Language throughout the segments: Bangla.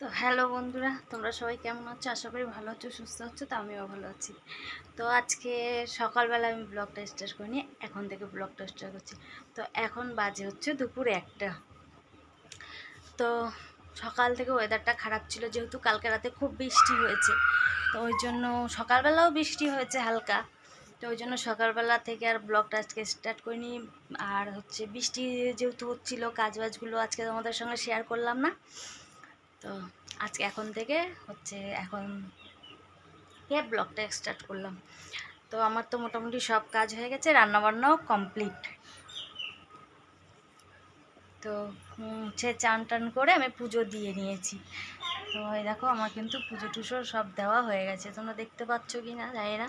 তো হ্যালো বন্ধুরা, তোমরা সবাই কেমন আছো? আশা করি ভালো আছো, সুস্থ আছো, তো আমিও ভালো আছি। তো আজকে সকালবেলা আমি ব্লগটা স্টার্ট করিনি, এখন থেকে ব্লগটা স্টার্ট করছি। তো এখন বাজে হচ্ছে দুপুর একটা। তো সকাল থেকে ওয়েদারটা খারাপ ছিল, যেহেতু কালকে রাতে খুব বৃষ্টি হয়েছে। তো ওই জন্য সকালবেলাও বৃষ্টি হয়েছে হালকা। তো ওই জন্য সকালবেলা থেকে আর ব্লগটা আজকে স্টার্ট করিনি। আর হচ্ছে বৃষ্টি যেহেতু হচ্ছিল, কাজবাজগুলো আজকে তোমাদের সঙ্গে শেয়ার করলাম না। তো আজকে এখন থেকে হচ্ছে এখন কে ব্লগটা স্টার্ট করলাম। তো আমার তো মোটামুটি সব কাজ হয়ে গেছে, রান্নাবান্নাও কমপ্লিট তো হচ্ছে চান টান করে আমি পুজো দিয়ে নিয়েছি। তো এই দেখো, আমার কিন্তু পুজো টুজো সব দেওয়া হয়ে গেছে। তোমরা দেখতে পাচ্ছ কি না, জানি না।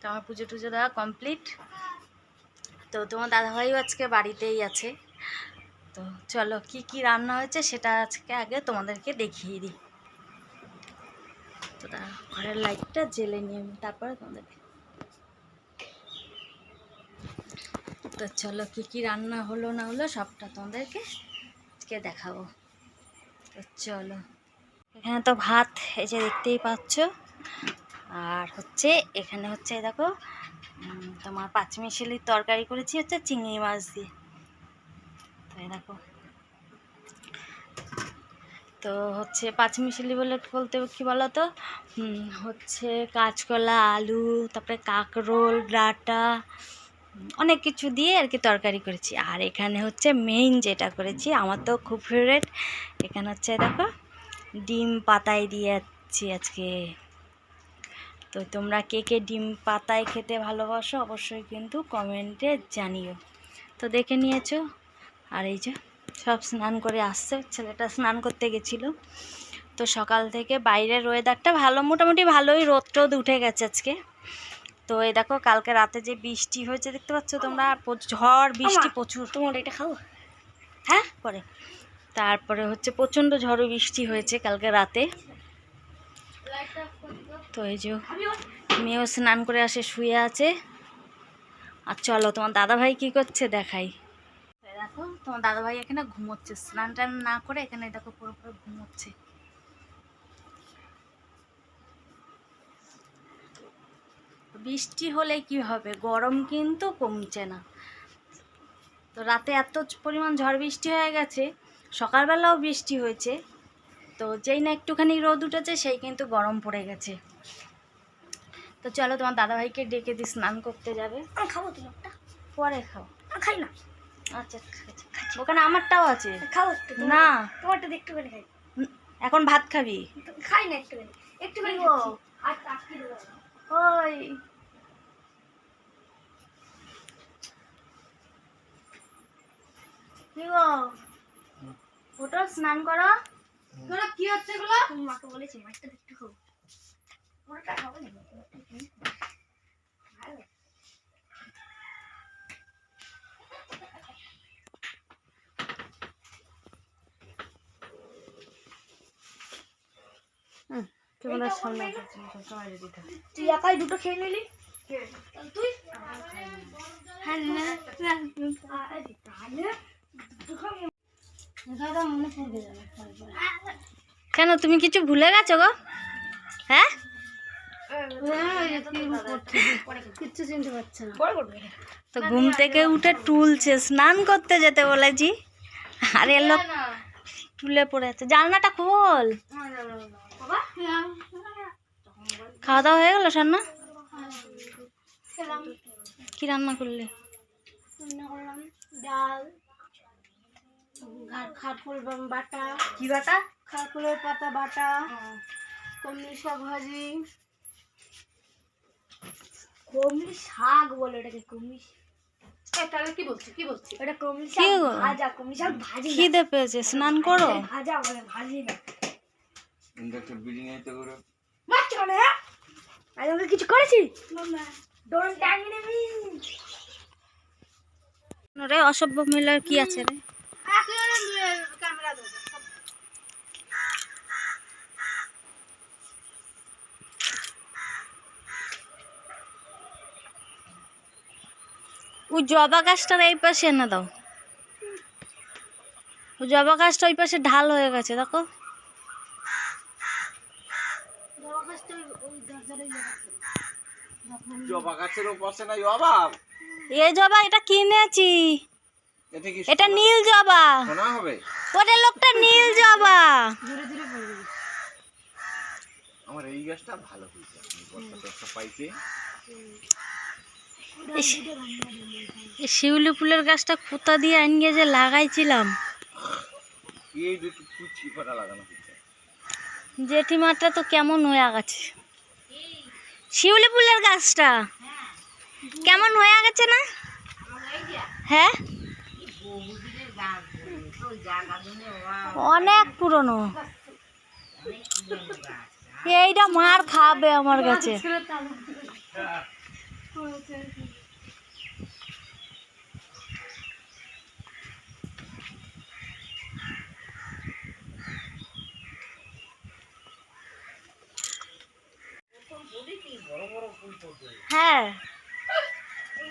তো আমার পুজো টুজো দেওয়া কমপ্লিট তো তোমার দাদাভাইও আজকে বাড়িতেই আছে। তো চলো কি কি রান্না হয়েছে সেটা আজকে আগে তোমাদেরকে দেখিয়ে দিই। তো তার ঘরের লাইটটা জেলে নিয়ে আমি তারপরে তোমাদেরকে। তো চলো কি কি রান্না হলো না হলো সবটা তোমাদেরকে আজকে দেখাবো। তো চলো, এখানে তো ভাত এই যে দেখতেই পাচ্ছ। আর হচ্ছে এখানে হচ্ছে দেখো তোমার পাঁচমিশালির তরকারি করেছি, হচ্ছে চিংড়ি মাছ দিয়ে। দেখো। তো হচ্ছে পাঁচমিশালি বলে বলতে কি বলো তো হচ্ছে কাঁচকলা, আলু, তারপরে কাঁকরোল, ডাঁটা, অনেক কিছু দিয়ে আর কি তরকারি করেছি। আর এখানে হচ্ছে মেইন যেটা করেছি, আমার তো খুব ফেভারেট এখানে হচ্ছে দেখো, ডিম পাতায় দিয়ে যাচ্ছি আজকে। তো তোমরা কে কে ডিম পাতায় খেতে ভালোবাসো অবশ্যই কিন্তু কমেন্টে জানিও। তো দেখে নিয়েছো আর এই যে সব স্নান করে আসছে ছেলেটা স্নান করতে গেছিল। তো সকাল থেকে বাইরের ওয়েদারটা ভালো মোটামুটি ভালোই রোদ টোদ উঠে গেছে আজকে। তো এই দেখো কালকে রাতে যে বৃষ্টি হয়েছে দেখতে পাচ্ছ তোমরা? ঝড় বৃষ্টি প্রচুর। তোমার এটা খাও। হ্যাঁ? পরে। তারপরে হচ্ছে প্রচণ্ড ঝড় বৃষ্টি হয়েছে কালকে রাতে। তো এই যে মেয়েও স্নান করে আসে শুয়ে আছে। আর চলো তোমার দাদাভাই কি করছে দেখাই। তোমার দাদাভাই এখানে ঘুমোচ্ছে স্নান টান না করে এখানে দেখো পুরো পুরো ঘুমোচ্ছে। বৃষ্টি হলে কি হবে? গরম কিন্তু কমছে না। তো রাতে এত পরিমাণ ঝড় বৃষ্টি হয়ে গেছে সকালবেলাও বৃষ্টি হয়েছে। তো যেই না একটুখানি রোদ উঠেছে সেই কিন্তু গরম পড়ে গেছে। তো চলো তোমার দাদাভাইকে ডেকে দিই স্নান করতে যাবে। খাব তো একটা পরে খাও খাই না। আচ্ছা খাচ্ছি, খাচ্ছি। ওখানে আমারটাও আছে। খাও না। তোমারটা একটুখানি খাই। এখন ভাত খাবি? খাই না একটুখানি। একটুখানি। ওই। কি গো? ওটা স্নান করো। কি হচ্ছে এগুলো? মাকে বলেছি মাছটা একটু ওটা খাব না ক্যামেরার সামনে তুই একাই দুটো খেয়ে নিলি? তুই? হ্যাঁ মনে কেন তুমি কিছু ভুলে গেছো গো? হ্যাঁ? কিচ্ছু চিনতে পারছে না। তো ঘুম থেকে উঠে টুলছে স্নান করতে যেতে বলেছি। আর এলো টুলে পড়ে আছে। জানলাটা খোল। খাওয়া দাওয়া হয়ে গেল সান্না? কি রান্না করলে? ডাল খাটফুল বাটা কি বাটা? খাটফুলের পাতা বাটা কমলি শাক ভাজি। কমলি শাক বলে এটাকে কমলি তাহলে কি বলছি কি বলছি? এটা কমলি শাক ভাজা কমলি শাক ভাজি। খিদে পেয়েছে স্নান করো। ভাজা বলে ভাজি না। করে মারছো কেন হ্যাঁ? আমি ওকে কিছু করেছি ডোন্ট ট্যাগ মি রে অসভ্য কি আছে রে? ক্যামেরা ওই জবা গাছটার এই পাশে এনে দাও। ওই জবা গাছটা ওই পাশে ঢাল হয়ে গেছে দেখো। জবা নাই অভাব। এই জবা এটা কিনেছি। এটা নীল জবা। শোনা হবে? ওটা লোকটা নীল জবা। আমার এই গাছটা ভালো হয়েছে। পাইছে। শিউলি ফুলের গাছটা কোথা দিয়ে আনিয়ে যে লাগাইছিলাম। এই জেঠিমাটা তো কেমন হয়ে গেছে। শিউলি ফুলের গাছটা। কেমন হয়ে গেছে না? হ্যাঁ? অনেক পুরনো। এইটা মার খাবে আমার কাছে। হ্যাঁ।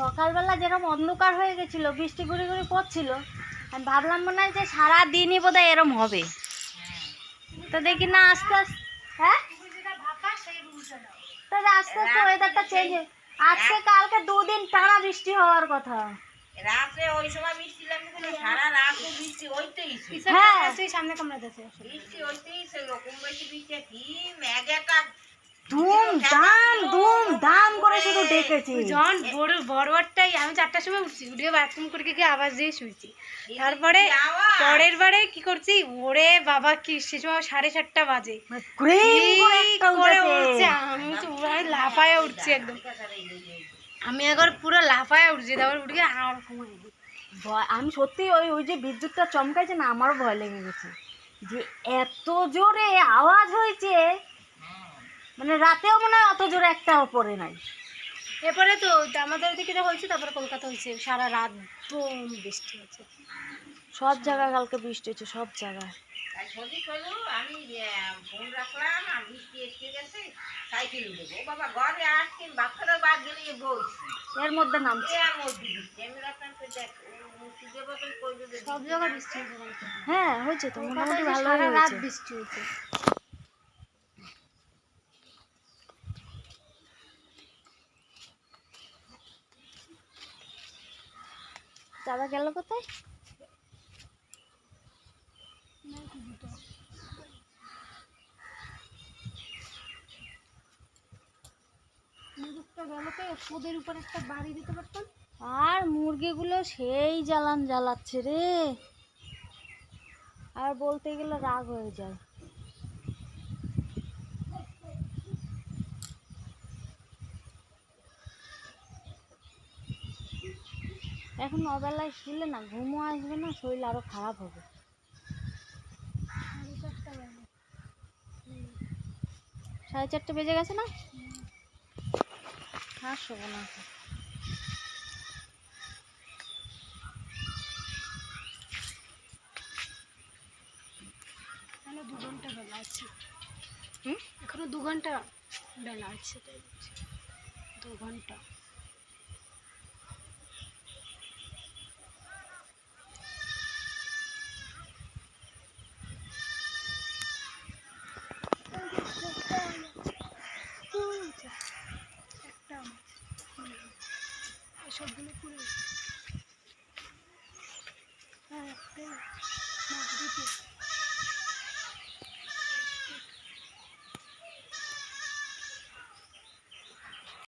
সকালবেলা যেরকম অন্ধকার হয়ে গেছিল বৃষ্টি গুড়ি গুড়ি পড়ছিল আমি ভাবলাম মনে হয় যে সারাদিনই বোধহয় এরম হবে। তো দেখি না আস্তে আস্তে হ্যাঁ? আস্তে আস্তে ওয়েদারটা চেঞ্জ আজকে কালকে দুদিন টানা বৃষ্টি হওয়ার কথা। রাত্রে ওই সময় বৃষ্টি লাগছিল সারা রাত্রে বৃষ্টি হইতেই। হ্যাঁ। সামনে কামড়াতেছে বৃষ্টি হইতেই কম বেশি বৃষ্টি কি মেঘেটা ধুম ধুম করে শুধু ডেকেছি। যখন বড় বড়বারটাই আমি চারটার সময় উঠছি। উঠে বাথরুম করে গিয়ে আওয়াজ দিয়ে শুয়েছি। তারপরে পরের বারে কি করছি? ওরে বাবা কি সে সময় সাড়ে চারটা বাজে। করে এই একটা করে উঠেছে। আমি লাফায় একদম। আমি একবার পুরো লাফায় উঠছি তারপর উঠে গিয়ে আর ঘুমাই আমি সত্যি ওই ওই যে বিদ্যুৎটা চমকাইছে না আমারও ভয় লেগে গেছে। যে এত জোরে আওয়াজ হয়েছে মানে রাতেও মনে হয় অত জোরে একটাও পড়ে নাই। এরপরে তো আমাদের ওদিকে তো হয়েছে তারপরে কলকাতা হয়েছে সারা রাত বোম বৃষ্টি হয়েছে। সব জায়গায় কালকে বৃষ্টি হয়েছে সব জায়গায়। তাই সবই করল আমি ফোন রাখলাম আর বৃষ্টি এসে গেছে সাইকেল উঠে বাবা ঘরে আসছি বাচ্চারা বাদ গেলে এর মধ্যে নামছে। এ মধ্যে বৃষ্টি। আমি রাখলাম তো দেখ সুযোগ মতন করবে যে সব জায়গায় বৃষ্টি হ্যাঁ হয়েছে তো মোটামুটি ভালো রাত বৃষ্টি হয়েছে। দাদা গেল কোথায়? মুরুখটা গেল তো ওদের উপর একটা বাড়ি দিতে পারতাম। আর মুরগিগুলো সেই জ্বালান জ্বালাচ্ছে রে। আর বলতে গেলে রাগ হয়ে যায়। এখন অবেলায় শুলে না ঘুমও আসবে না শরীর আরও খারাপ হবে। সাড়ে চারটে বেজে গেছে না? আর শোবো না। দু ঘণ্টা বেলা আছে। হুম? এখনও দু ঘণ্টা বেলা আছে তাই দু ঘণ্টা।